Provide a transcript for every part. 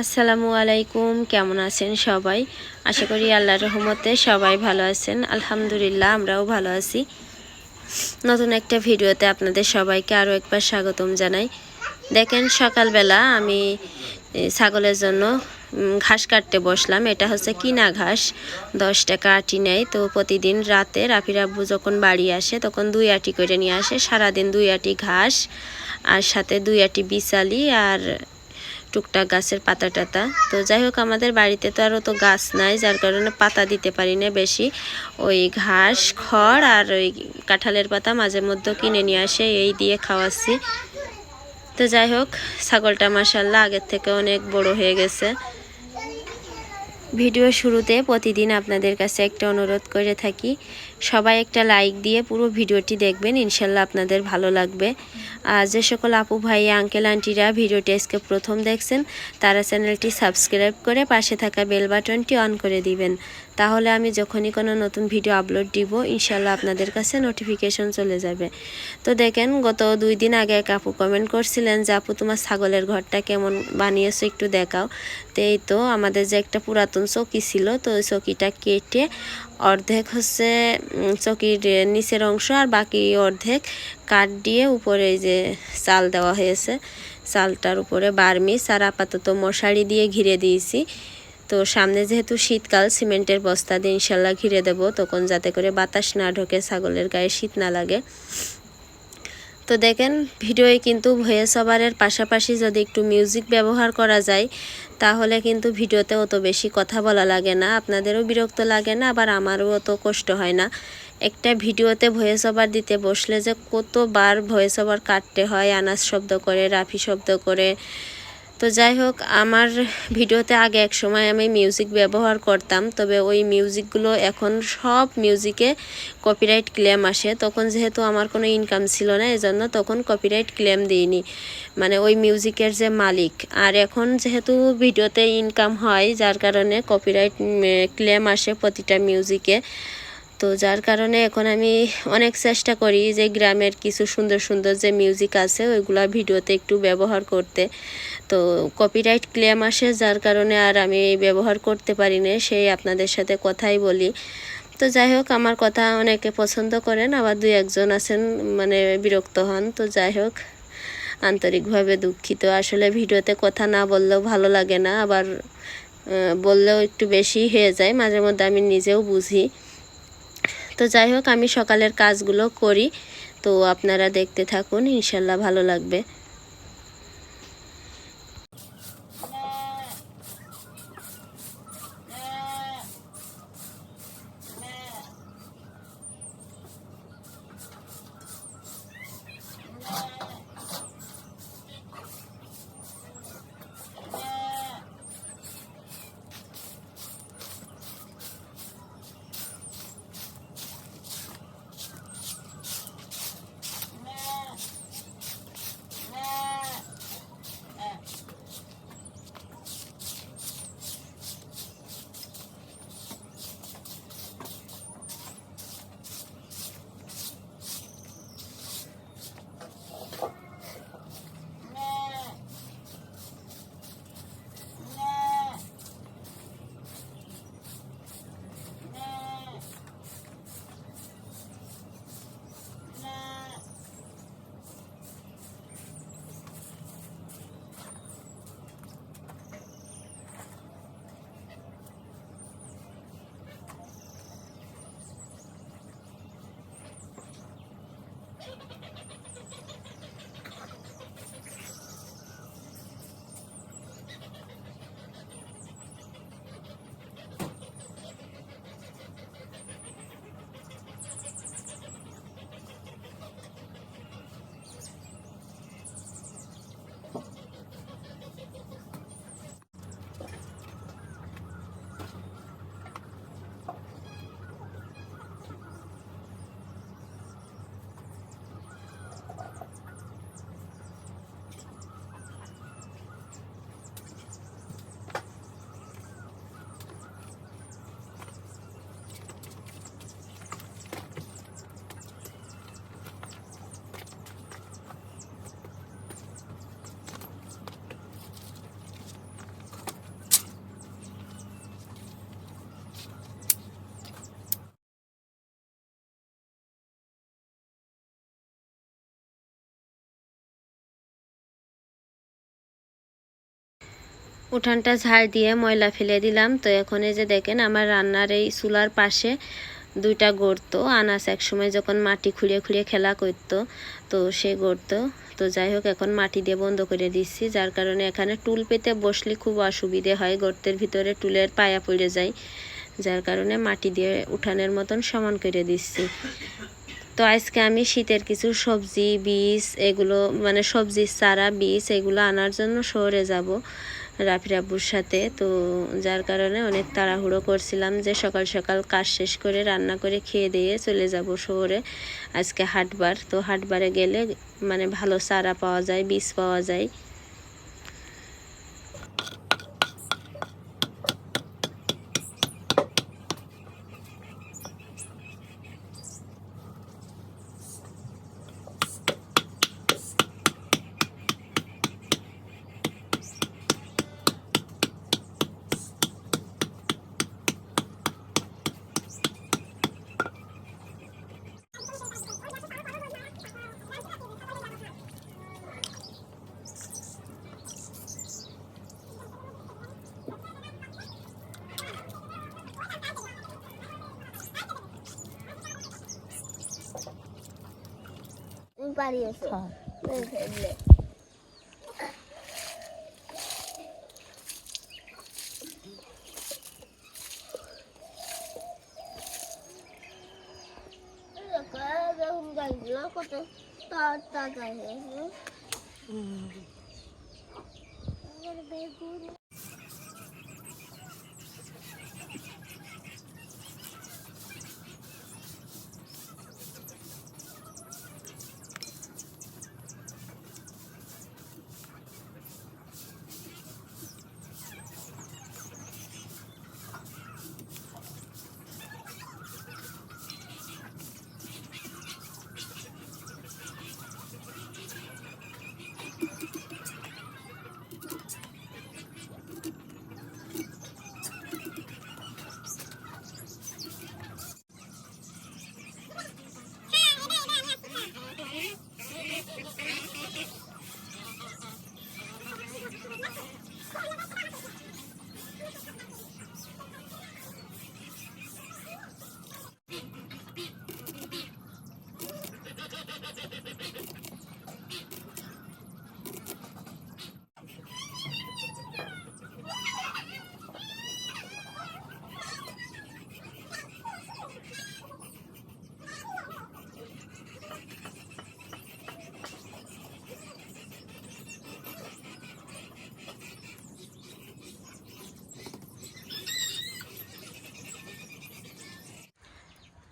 আসসালামু আলাইকুম, কেমন আছেন সবাই? আশা করি আল্লাহর রহমতে সবাই ভালো আছেন। আলহামদুলিল্লাহ, আমরাও ভালো আছি। নতুন একটা ভিডিওতে আপনাদের সবাইকে আরও একবার স্বাগতম জানাই। দেখেন, সকালবেলা আমি ছাগলের জন্য ঘাস কাটতে বসলাম। এটা হচ্ছে কিনা ঘাস, দশ টাকা আটি নেয়। তো প্রতিদিন রাতে রাফির আব্বু যখন বাড়ি আসে, তখন দুই আটি করে নিয়ে আসে। সারাদিন দুই আটি ঘাস, আর সাথে দুই আটি বিচালি আর টুকটাক গাছের পাতা টাতা। তো যাই হোক, আমাদের বাড়িতে তো আর অত গাছ নাই, যার কারণে পাতা দিতে পারি না বেশি। ওই ঘাস, খড় আর ওই কাঁঠালের পাতা মাঝে মধ্যে কিনে নিয়ে আসে, এই দিয়ে খাওয়াচ্ছি। তো যাই হোক, ছাগলটা মাসাল্লাহ আগের থেকে অনেক বড় হয়ে গেছে। ভিডিও শুরুতে প্রতিদিন আপনাদের কাছে একটা অনুরোধ করে থাকি, সবাই একটা লাইক দিয়ে পুরো ভিডিওটি দেখবেন, ইনশাল্লাহ আপনাদের ভালো লাগবে। আর যে সকল আপু ভাই আঙ্কেল আন্টিরা ভিডিওটি আজকে প্রথম দেখছেন, তারা চ্যানেলটি সাবস্ক্রাইব করে পাশে থাকা বেল বাটনটি অন করে দিবেন। তাহলে আমি যখনই কোনো নতুন ভিডিও আপলোড দিব, ইনশাল্লাহ আপনাদের কাছে নোটিফিকেশন চলে যাবে। তো দেখেন, গত দুই দিন আগে এক আপু কমেন্ট করছিলেন যে, আপু, তোমার ছাগলের ঘরটা কেমন বানিয়েছো একটু দেখাও। তো এই তো আমাদের যে একটা পুরাতন চকি ছিল, তো ওই চকিটা কেটে অর্ধেক হচ্ছে চকির নিচের অংশ আর বাকি অর্ধেক কাঠ দিয়ে উপরে যে চাল দেওয়া হয়েছে। চালটার উপরে বার্মিস আর আপাতত মশারি দিয়ে ঘিরে দিয়েছি। তো সামনে যেহেতু শীতকাল, সিমেন্টের বস্তা দিয়ে ইনশাল্লাহ ঘিরে দেব, তখন যাতে করে বাতাস না ঢোকে, ছাগলের গায়ে শীত না লাগে। তো দেখেন, ভিডিওয়ে কিন্তু ভয়েস ওভারের পাশাপাশি যদি একটু মিউজিক ব্যবহার করা যায়, তাহলে কিন্তু ভিডিওতে অত বেশি কথা বলা লাগে না। আপনাদেরও বিরক্ত লাগে না, আবার আমারও অত কষ্ট হয় না। একটা ভিডিওতে ভয়েস ওভার দিতে বসলে যে কতবার ভয়েস ওভার কাটতে হয়, আনাজ শব্দ করে, রাফি শব্দ করে তো যাই হোক, আমার ভিডিওতে আগে এক সময় আমি মিউজিক ব্যবহার করতাম, তবে ওই মিউজিকগুলো এখন সব মিউজিকে কপিরাইট ক্লেম আসে। তখন যেহেতু আমার কোনো ইনকাম ছিল না, এজন্য তখন কপিরাইট ক্লেম দিইনি। মানে ওই মিউজিকের যে মালিক। আর এখন যেহেতু ভিডিওতে ইনকাম হয়, যার কারণে কপিরাইট ক্লেম আসে প্রতিটা মিউজিকে তো যার কারণে এখন আমি অনেক চেষ্টা করি যে গ্রামের কিছু সুন্দর সুন্দর যে মিউজিক আছে, ওইগুলা ভিডিওতে একটু ব্যবহার করতে। তো কপিরাইট ক্লেম আসে, যার কারণে আর আমি ব্যবহার করতে পারি না, সেই আপনাদের সাথে কথাই বলি। তো যাই হোক, আমার কথা অনেকে পছন্দ করেন, আবার দুই একজন আছেন মানে বিরক্ত হন। তো যাই হোক, আন্তরিকভাবে দুঃখিত। আসলে ভিডিওতে কথা না বললেও ভালো লাগে না, আবার বললেও একটু বেশি হয়ে যায়। মাঝে মধ্যে আমি নিজেও বুঝি। তো যাই হোক আমি সকালের কাজগুলো করি। তো আপনারা দেখতে থাকুন ইনশাল্লাহ ভালো লাগবে। উঠানটা ঝাড় দিয়ে ময়লা ফেলে দিলাম। তো এখন এই যে দেখেন, আমার রান্নার এই চুলার পাশে দুইটা গড়তো আনাস একসময় যখন মাটি খুঁড়িয়ে খুঁড়িয়ে খেলা করতো, তো সে গড়তো তো যাই হোক, এখন মাটি দিয়ে বন্ধ করে দিচ্ছি। যার কারণে এখানে টুল পেতে বসলে খুব অসুবিধে হয়, গর্তের ভিতরে টুলের পায়া পড়ে যায়। যার কারণে মাটি দিয়ে উঠানের মতন সমান করে দিচ্ছি। তো আজকে আমি শীতের কিছু সবজি, বীজ এগুলো মানে সবজির চারা, বীজ এগুলো আনার জন্য শহরে যাব রাফি রাব্বুর সাথে। তো যার কারণে অনেক তাড়াহুড়ো করছিলাম যে সকাল সকাল কাজ শেষ করে রান্না করে খেয়ে দিয়ে চলে যাব শহরে আজকে হাটবার। তো হাটবারে গেলে মানে ভালো চারা পাওয়া যায়, বীজ পাওয়া যায়। পারিয়েছে ফেললে কত তাজা হয়েছে বেগুন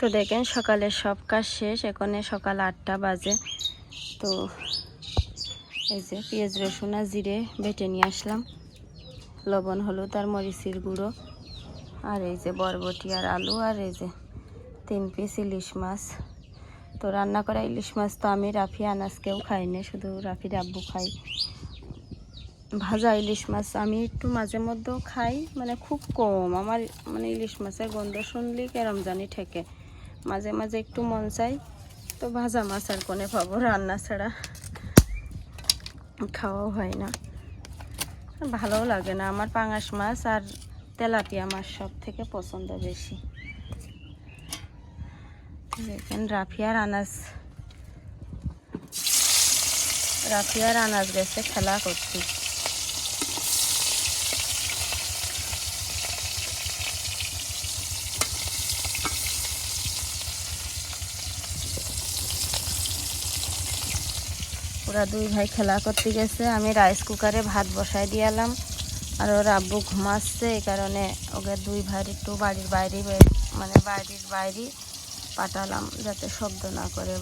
তো দেখেন সকালের সব কাজ শেষ, এখানে সকাল আটটা বাজে। তো এই যে পেঁয়াজ, রসুন আর জিরে বেটে নিয়ে আসলাম। লবণ, হলুদ আর মরিচের গুঁড়ো। আর এই যে বরবটি আর আলু আর এই যে তিন পিস ইলিশ মাছ। তো রান্না করা ইলিশ মাছ তো আমি, রাফি, আনাজকেও খাইনি শুধু রাফির আব্বু খাই ভাজা ইলিশ মাছ আমি একটু মাঝে মধ্যেও খাই মানে খুব কম। আমার মানে ইলিশ মাছের গন্ধ শুনলেই কেরম জানি ঠেকে। মাঝে মাঝে একটু মন চাই। তো ভাজা মাছ আর কোনে পাবো রান্না ছাড়া। খাওয়াও হয় না। ভালোও লাগে না। আমার পাঙাশ মাছ আর তেলাপিয়া মাছ সব থেকে পছন্দ বেশি। দেখেন, রাফিয়ার আনাজ। রাফিয়ার আনাজ গেছে, খেলা করছি। ওরা দুই ভাই খেলা করতে গেছে। আমি রাইস কুকারে ভাত বসাই দিয়ালাম আর ওর আব্বু ঘুমাচ্ছে, এই কারণে ওকে দুই ভাই একটু বাড়ির বাইরে মানে বাড়ির বাইরে পাঠালাম, যাতে শব্দ না করে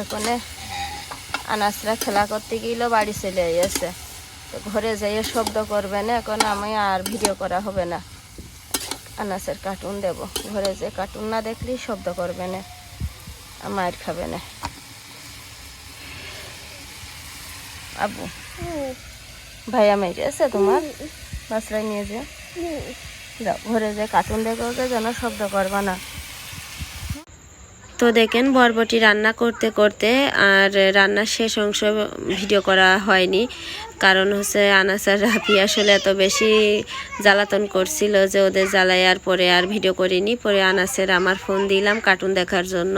এখানে আনাসরা খেলা করতে গেলেও বাড়ি চলে গেছে তো ঘরে যাইয়ে শব্দ করবে না এখন আমি আর ভিডিও করা হবে না। আনাসের কার্টুন দেব। ঘরে যে কার্টুন না দেখলেই শব্দ করবে না মায়ের খাবে না। আবু ভাইয়া মেয়ে আছে তোমার? বাসরায় নিয়ে যে যাও ঘরে যে কার্টুন দেখো যেন শব্দ করবা না। তো দেখেন বরবটি রান্না করতে করতে আর রান্নার শেষ অংশ ভিডিও করা হয়নি। কারণ হচ্ছে আনাসার রাফি আসলে এত বেশি জ্বালাতন করছিল যে ওদের জ্বালায়ার পরে আর ভিডিও করিনি। পরে আনাসের আমার ফোন দিলাম কার্টুন দেখার জন্য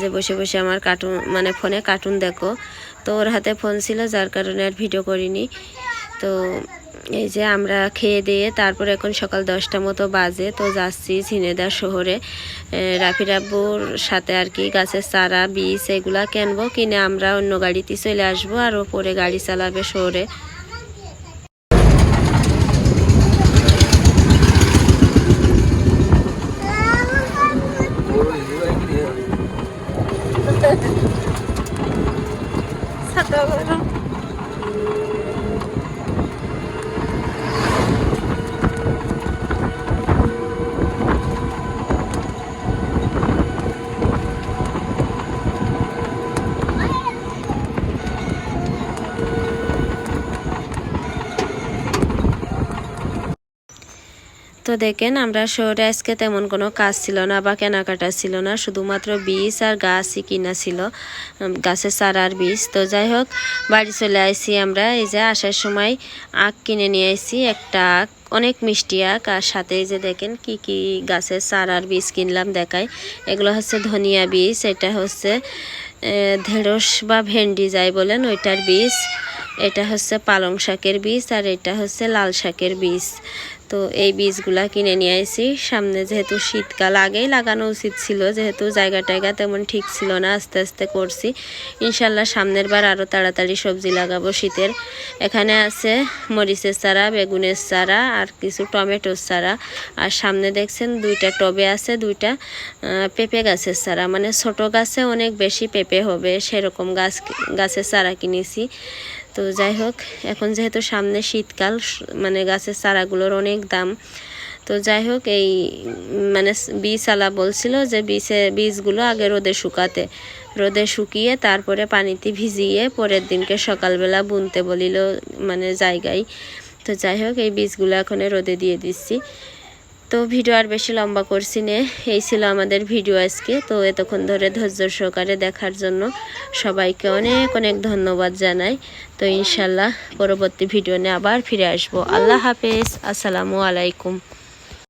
যে বসে বসে আমার কার্টুন মানে ফোনে কার্টুন দেখো। তো ওর হাতে ফোন ছিল, যার কারণে আর ভিডিও করিনি। তো এই যে আমরা খেয়ে দিয়ে তারপর এখন সকাল দশটা মতো বাজে তো যাচ্ছি ঝিনেদা শহরে। এ, রাফি রাব্বুর সাথে আর কি গাছের চারা বীজ এগুলা কিনবো কিনে আমরা অন্য গাড়িতে চলে আসব আর ওপরে গাড়ি চালাবে শহরে। তো দেখেন, আমরা শহরে আজকে তেমন কোনো কাজ ছিল না বা কেনাকাটা ছিল না, শুধুমাত্র বীজ আর গাছই কিনা ছিল গাছের চারা আর বীজ। তো যাই হোক, বাড়ি চলে আইসি আমরা, এই যে আসার সময় আখ কিনে নিয়ে আইসি একটা আখ, অনেক মিষ্টি আখ, আর সাথে যে দেখেন কি কি গাছের চারা আর বীজ কিনলাম দেখাই। এগুলো হচ্ছে ধনিয়া বীজ, এটা হচ্ছে ঢেঁড়স বা ভেন্ডি যাই বলেন, ওইটার বীজ। এটা হচ্ছে পালং শাকের বীজ, আর এটা হচ্ছে লাল শাকের বীজ। তো এই বীজগুলা কিনে নিয়ে আসি সামনে যেহেতু শীতকাল, আগেই লাগানো উচিত ছিল। যেহেতু জায়গা টায়গা তেমন ঠিক ছিল না, আস্তে আস্তে করছি। ইনশাল্লাহ সামনের বার আরও তাড়াতাড়ি সবজি লাগাবো শীতের। এখানে আছে মরিচের চারা, বেগুনের চারা আর কিছু টমেটোর চারা। আর সামনে দেখছেন দুইটা টবে আছে, দুইটা পেঁপে গাছের চারা। মানে ছোট গাছে অনেক বেশি পেঁপে হবে, সেরকম গাছ, গাছের চারা কিনেছি। তো যাই হোক, এখন যেহেতু সামনে শীতকাল মানে গাছের চারাগুলোর অনেক দাম, তো যাই হোক এই মানে স- বীজওয়ালা বলছিল যে বীজে, বীজগুলো আগে রোদে শুকাতে, রোদে শুকিয়ে তারপরে পানিতে ভিজিয়ে পরের দিনকে সকালবেলা বুনতে বলিল মানে জায়গায়। তো যাই হোক, এই বীজগুলো এখন রোদে দিয়ে দিচ্ছি। তো ভিডিও আর বেশি লম্বা করছি নে। এই ছিল আমাদের ভিডিও আজকে। তো এতক্ষণ ধরে ধৈর্য সহকারে দেখার জন্য সবাইকে অনেক অনেক ধন্যবাদ জানাই। তো ইনশাল্লাহ পরবর্তী ভিডিও নিয়ে আবার ফিরে আসব। আল্লাহ হাফেজ। আসসালামু আলাইকুম।